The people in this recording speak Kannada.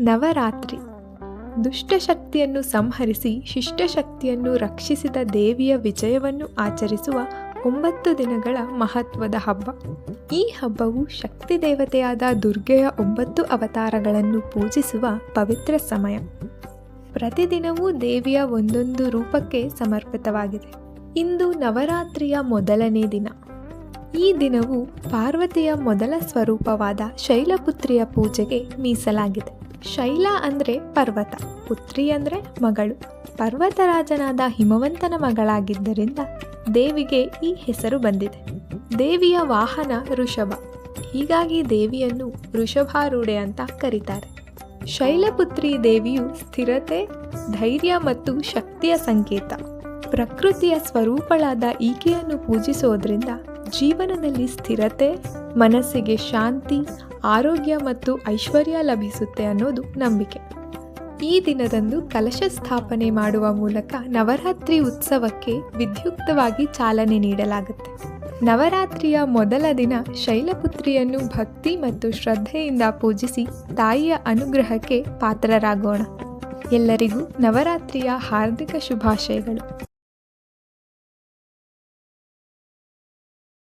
ನವರಾತ್ರಿ. ದುಷ್ಟಶಕ್ತಿಯನ್ನು ಸಂಹರಿಸಿ ಶಿಷ್ಟಶಕ್ತಿಯನ್ನು ರಕ್ಷಿಸಿದ ದೇವಿಯ ವಿಜಯವನ್ನು ಆಚರಿಸುವ ಒಂಬತ್ತು ದಿನಗಳ ಮಹತ್ವದ ಹಬ್ಬ. ಈ ಹಬ್ಬವು ಶಕ್ತಿ ದೇವತೆಯಾದ ದುರ್ಗೆಯ ಒಂಬತ್ತು ಅವತಾರಗಳನ್ನು ಪೂಜಿಸುವ ಪವಿತ್ರ ಸಮಯ. ಪ್ರತಿದಿನವೂ ದೇವಿಯ ಒಂದೊಂದು ರೂಪಕ್ಕೆ ಸಮರ್ಪಿತವಾಗಿದೆ. ಇಂದು ನವರಾತ್ರಿಯ ಮೊದಲನೇ ದಿನ. ಈ ದಿನವು ಪಾರ್ವತಿಯ ಮೊದಲ ಸ್ವರೂಪವಾದ ಶೈಲಪುತ್ರಿಯ ಪೂಜೆಗೆ ಮೀಸಲಾಗಿದೆ. ಶೈಲ ಅಂದರೆ ಪರ್ವತ, ಪುತ್ರಿ ಅಂದರೆ ಮಗಳು. ಪರ್ವತರಾಜನಾದ ಹಿಮವಂತನ ಮಗಳಾಗಿದ್ದರಿಂದ ದೇವಿಗೆ ಈ ಹೆಸರು ಬಂದಿದೆ. ದೇವಿಯ ವಾಹನ ಋಷಭ. ಹೀಗಾಗಿ ದೇವಿಯನ್ನು ಋಷಭಾರೂಢೆ ಅಂತ ಕರೀತಾರೆ. ಶೈಲಪುತ್ರಿ ದೇವಿಯು ಸ್ಥಿರತೆ, ಧೈರ್ಯ ಮತ್ತು ಶಕ್ತಿಯ ಸಂಕೇತ. ಪ್ರಕೃತಿಯ ಸ್ವರೂಪಳಾದ ಈಕೆಯನ್ನು ಪೂಜಿಸೋದ್ರಿಂದ ಜೀವನದಲ್ಲಿ ಸ್ಥಿರತೆ ಮನಸ್ಸಿಗೆ ಶಾಂತಿ, ಆರೋಗ್ಯ ಮತ್ತು ಐಶ್ವರ್ಯ ಲಭಿಸುತ್ತೆ ಅನ್ನೋದು ನಂಬಿಕೆ. ಈ ದಿನದಂದು ಕಲಶ ಸ್ಥಾಪನೆ ಮಾಡುವ ಮೂಲಕ ನವರಾತ್ರಿ ಉತ್ಸವಕ್ಕೆ ವಿದ್ಯುಕ್ತವಾಗಿ ಚಾಲನೆ ನೀಡಲಾಗುತ್ತೆ. ನವರಾತ್ರಿಯ ಮೊದಲ ದಿನ ಶೈಲಪುತ್ರಿಯನ್ನು ಭಕ್ತಿ ಮತ್ತು ಶ್ರದ್ಧೆಯಿಂದ ಪೂಜಿಸಿ ತಾಯಿಯ ಅನುಗ್ರಹಕ್ಕೆ ಪಾತ್ರರಾಗೋಣ. ಎಲ್ಲರಿಗೂ ನವರಾತ್ರಿಯ ಹಾರ್ದಿಕ ಶುಭಾಶಯಗಳು.